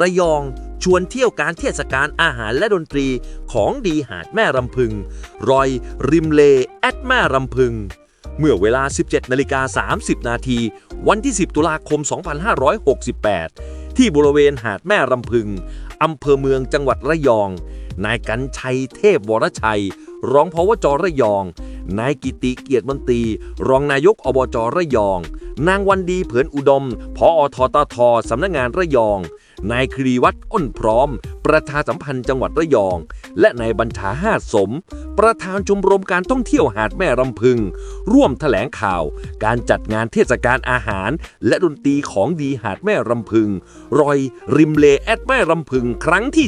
ระยองชวนเที่ยวการเทศกาลอาหารและดนตรีของดีหาดแม่รำพึง รอยริมเล แอดแม่รำพึง เมื่อเวลา 17นาฬิกา30 นาที วันที่ 10 ตุลาคม 2568 ที่บริเวณหาดแม่รำพึง อำเภอเมืองจังหวัดระยอง นายกันชัยเทพวรชัย รองพวจระยอง นายกิติเกียรติมนตรี รองนายกอบจระยอง นางวันดีเผินอุดมพอทตทสำนักงงานระยอง นายครีวัตรอ้นพร้อม ประธานสัมพันธ์จังหวัดระยอง และนายบัญชาห้าสม ประธานชมรมการท่องเที่ยวหาดแม่รำพึง ร่วมแถลงข่าว การจัดงานเทศกาลอาหาร และดนตรีของดีหาดแม่รำพึง รอยริมเลแอดแม่รำพึงครั้งที่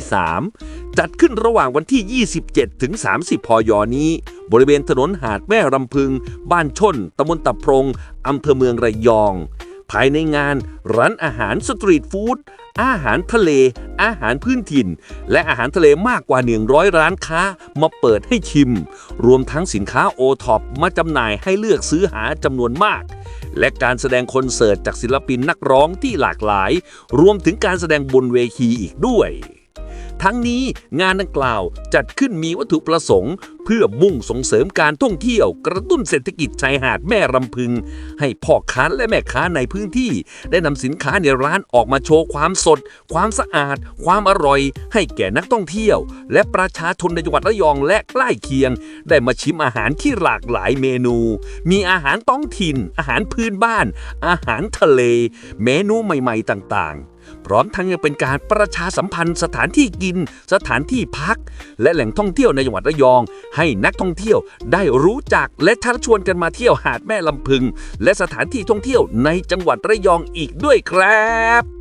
3 จัดขึ้นระหว่างวันที่ 27ถึง30 พยนี้ บริเวณถนนหาดแม่รำพึง บ้านชนตำบลตะพรงอำเภอเมืองระยอง ภายในงานร้านอาหารสตรีทฟู้ดอาหารทะเล อาหารพื้นถิ่น และอาหารทะเลมากกว่า 100 ร้านค้ามาเปิดให้ชิม รวมทั้งสินค้าโอท็อปมาจำหน่ายให้เลือกซื้อหาจำนวนมาก และการแสดงคอนเสิร์ตจากศิลปินนักร้องที่หลากหลาย รวมถึงการแสดงบนเวทีอีกด้วยทั้งนี้งานดังกล่าวจัดขึ้นมีวัตถุประสงค์ เพื่อมุ่งส่งเสริมการท่องเที่ยว กระตุ้นเศรษฐกิจชายหาดแม่รำพึง ให้พ่อค้าและแม่ค้าในพื้นที่ ได้นำสินค้าในร้านออกมาโชว์ความสด ความสะอาด ความอร่อย ให้แก่นักท่องเที่ยว และประชาชนในจังหวัดระยองและใกล้เคียง ได้มาชิมอาหารที่หลากหลายเมนู มีอาหารท้องถิ่น อาหารพื้นบ้าน อาหารทะเล เมนูใหม่ ๆ ต่างๆพร้อมทั้งยังเป็นการประชาสัมพันธ์สถานที่กิน สถานที่พัก และแหล่งท่องเที่ยวในจังหวัดระยองให้นักท่องเที่ยวได้รู้จักและชักชวนกันมาเที่ยวหาดแม่ลำพึง และสถานที่ท่องเที่ยวในจังหวัดระยองอีกด้วยครับ